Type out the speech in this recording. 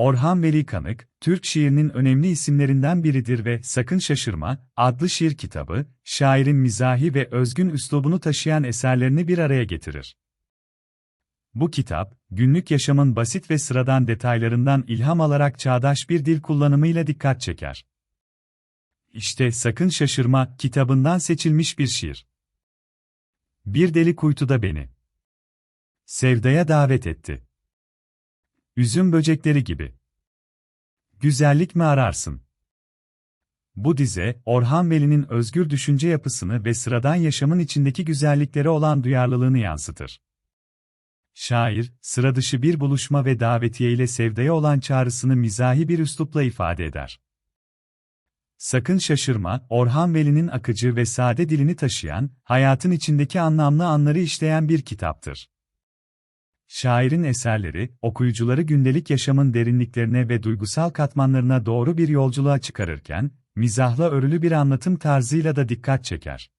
Orhan Veli Kanık, Türk şiirinin önemli isimlerinden biridir ve Sakın Şaşırma adlı şiir kitabı, şairin mizahi ve özgün üslubunu taşıyan eserlerini bir araya getirir. Bu kitap, günlük yaşamın basit ve sıradan detaylarından ilham alarak çağdaş bir dil kullanımıyla dikkat çeker. İşte Sakın Şaşırma kitabından seçilmiş bir şiir. Bir deli kuytuda beni. Sevdaya davet etti. Üzüm böcekleri gibi. Güzellik mi ararsın? Bu dize, Orhan Veli'nin özgür düşünce yapısını ve sıradan yaşamın içindeki güzelliklere olan duyarlılığını yansıtır. Şair, sıra dışı bir buluşma ve davetiye ile sevdaya olan çağrısını mizahi bir üslupla ifade eder. Sakın şaşırma, Orhan Veli'nin akıcı ve sade dilini taşıyan, hayatın içindeki anlamlı anları işleyen bir kitaptır. Şairin eserleri, okuyucuları gündelik yaşamın derinliklerine ve duygusal katmanlarına doğru bir yolculuğa çıkarırken, mizahla örülü bir anlatım tarzıyla da dikkat çeker.